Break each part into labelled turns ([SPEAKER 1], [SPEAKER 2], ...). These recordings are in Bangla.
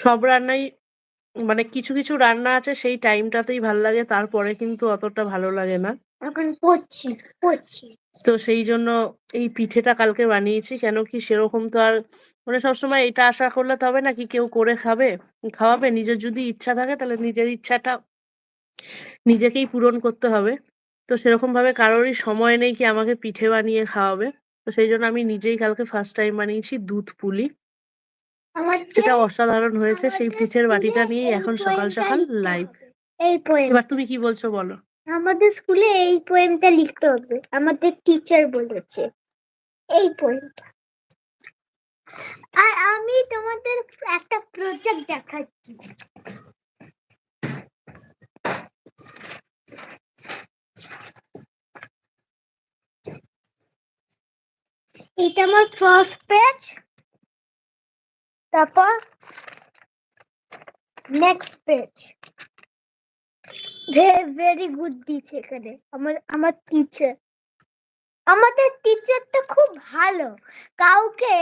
[SPEAKER 1] সব রান্নাই মানে কিছু, কিছু রান্না আছে সেই টাইমটাতেই ভালো লাগে। তারপরে কিন্তু অতটা ভালো লাগে না।
[SPEAKER 2] এখন পড়ছি, পড়ছি।
[SPEAKER 1] তো সেই জন্য এই পিঠেটা কালকে বানিয়েছি। কেন কি সেরকম তো আর মানে সবসময় এটা আশা করলে তো হবে না কি কেউ করে খাবে খাওয়াবে। নিজের যদি ইচ্ছা থাকে তাহলে নিজের ইচ্ছাটা নিজেকেই পূরণ করতে হবে। তো সেরকমভাবে কারোরই সময় নেই কি আমাকে পিঠে বানিয়ে খাওয়াবে। তো সেই জন্য আমি নিজেই কালকে ফার্স্ট টাইম বানিয়েছি দুধ পুলি। সেটা অসাধারণ হয়েছে। সেই পিঠের বাটিটা নিয়েই এখন সকাল, সকাল লাইভ।
[SPEAKER 2] এই পোয়েম
[SPEAKER 1] এবার তুমি কি বলছো বলো?
[SPEAKER 2] আমাদের স্কুলে এই পোয়েমটা লিখতে হবে। আমাদের টিচার বলেছে। এই পোয়েমটা। আর আমি তোমাদের একটা প্রজেক্ট দেখাচ্ছি। এটা আমার ফার্স্ট পেজ তারপর next page very very good দিচ্ছে এখানে আমার আমার টিচার আমাদের টিচার টিচারটা খুব ভালো কাউকে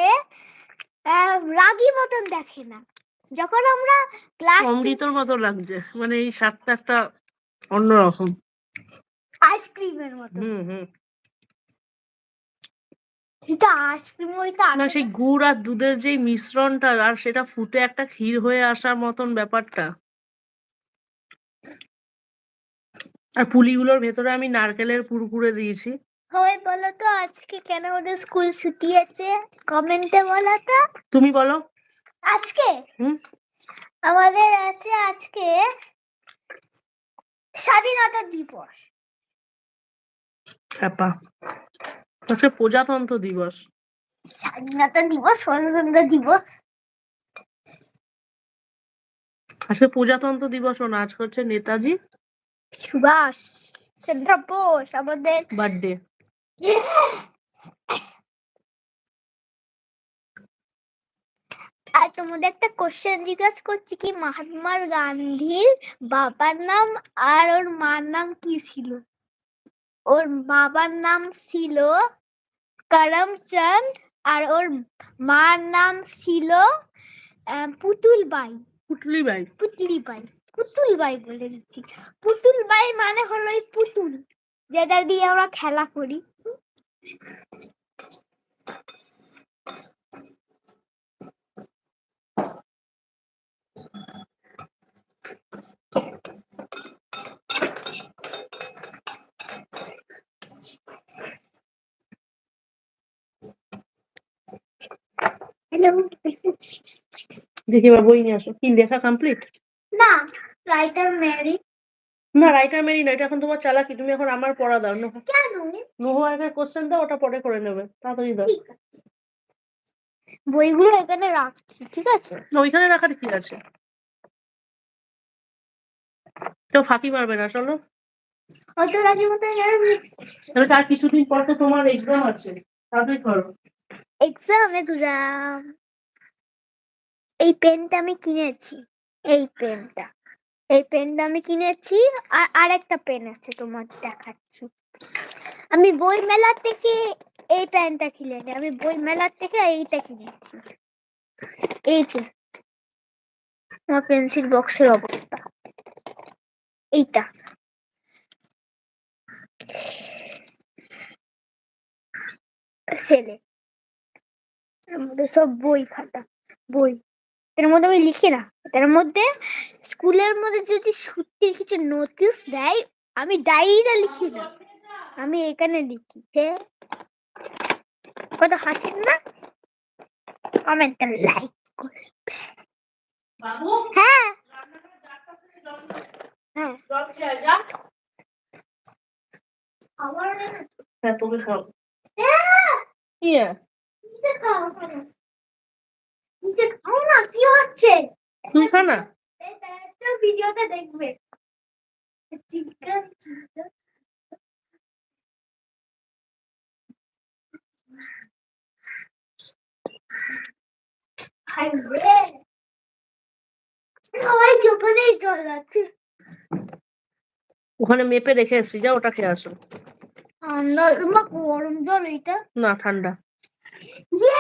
[SPEAKER 2] রাগী মতন দেখে না যখন আমরা ক্লাস
[SPEAKER 1] অমৃতর মতো লাগছে। মানে এই স্বাদটা একটা অন্যরকম।
[SPEAKER 2] আইসক্রিমের মতো
[SPEAKER 1] হুম, হুম।
[SPEAKER 2] এটা আইসক্রিম ওইটা
[SPEAKER 1] না সেই গুড় আর দুধের যেই মিশ্রণটা আর সেটা ফুটে একটা ক্ষীর হয়ে আসার মতন ব্যাপারটা। আর পুলিগুলোর ভেতরে আমি নারকেলের পুর পুরে দিয়েছি।
[SPEAKER 2] সবাই বলো তো আজকে কেন ওদের স্কুল ছুটি আছে কমেন্টে বলো তো
[SPEAKER 1] তুমি বলো?
[SPEAKER 2] আজকে? আমাদের আছে আজকে স্বাধীনতা দিবস
[SPEAKER 1] আজকে প্রজাতন্ত্র দিবস।
[SPEAKER 2] স্বাধীনতা দিবস স্বতন্ত্র দিবস
[SPEAKER 1] আজকে প্রজাতন্ত্র না আজকে হচ্ছে নেতাজি
[SPEAKER 2] সুভাষ চন্দ্র বোস আমাদের
[SPEAKER 1] বার্থডে।
[SPEAKER 2] আর তোমাদের একটা কোশ্চেন জিজ্ঞাসা করছি কি মহাত্মা গান্ধীর বাবার নাম আর ওর মার নাম কি ছিল ওর বাবার নাম ছিল করমচন্দ আর ওর মার নাম ছিল পুতুল বাই
[SPEAKER 1] পুতুলি বাই।
[SPEAKER 2] পুতুলি বাই পুতুল বাই বলে দিচ্ছি। পুতুল বাই মানে হলো পুতুল যেটা দিয়ে আমরা খেলা করি।
[SPEAKER 1] দেখি এবার বই নিয়ে আসো। কি লেখা কমপ্লিট?
[SPEAKER 2] না রাইটার ম্যারি
[SPEAKER 1] না রাইটার মেরি না এটা এখন তোমার চালাকি। তুমি এখন আমার পড়া দাও। নোহা
[SPEAKER 2] কেন
[SPEAKER 1] নোহা আগে কোশ্চেন দাও ওটা পরে করে নেবে। তাড়াতাড়ি দাও।
[SPEAKER 2] বইগুলো এখানে রাখছি ঠিক আছে
[SPEAKER 1] না ওইখানে রাখার কি আছে? তো ফাঁকি মারবে না চলো।
[SPEAKER 2] অত রাগি মতো
[SPEAKER 1] তার কিছুদিন পর তো তোমার এক্সাম আছে। তাড়াতাড়ি করো।
[SPEAKER 2] এক্সাম এক্সাম এই পেনটা আমি কিনেছি এই পেনটা এই পেনটা আমি কিনেছি আর আরেকটা পেন আছে তোমার দেখাচ্ছি আমি বই মেলা থেকে এই পেনটা কিনেছি আমি বই মেলার থেকে এইটা কিনেছি এই যে আমার পেন্সিল বক্সের অবস্থা এইটা ছেলে সব বই খাতা বই। এর মধ্যে আমি লিখি না। এটার মধ্যে স্কুলের মধ্যে যদি সত্যির কিছু নোটিশ দেয় আমি ডায়েরিটা লিখি না। আমি এখানে লিখি হ্যাঁ কত হাসির না? কমেন্টটা লাইক করে হ্যাঁ। হ্যাঁ।
[SPEAKER 1] হ্যাঁ তোকে খাও। ইয়ে।
[SPEAKER 2] নিচে খাও নিচে খাও না কি হচ্ছে?
[SPEAKER 1] তুই খা না?
[SPEAKER 2] একটা ভিডিওতে দেখবে। চিকেন চিকেন
[SPEAKER 1] ওখানে মেপে রেখে এসছি যা ওটা খেয়ে আসো।
[SPEAKER 2] গরম জল এটা
[SPEAKER 1] না ঠান্ডা।
[SPEAKER 2] ইয়ে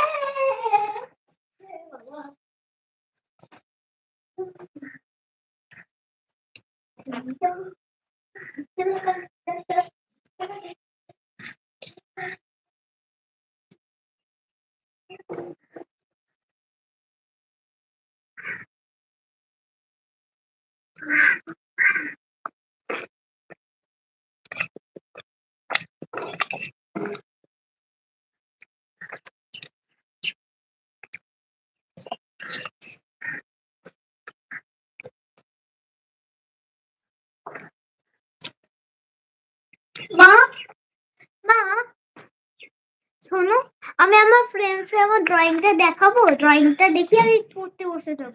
[SPEAKER 2] শোনো আমি আমার ফ্রেন্ডস আমার ড্রয়িংটা দেখাবো ড্রয়িংটা দেখি আমি পড়তে বসে যাব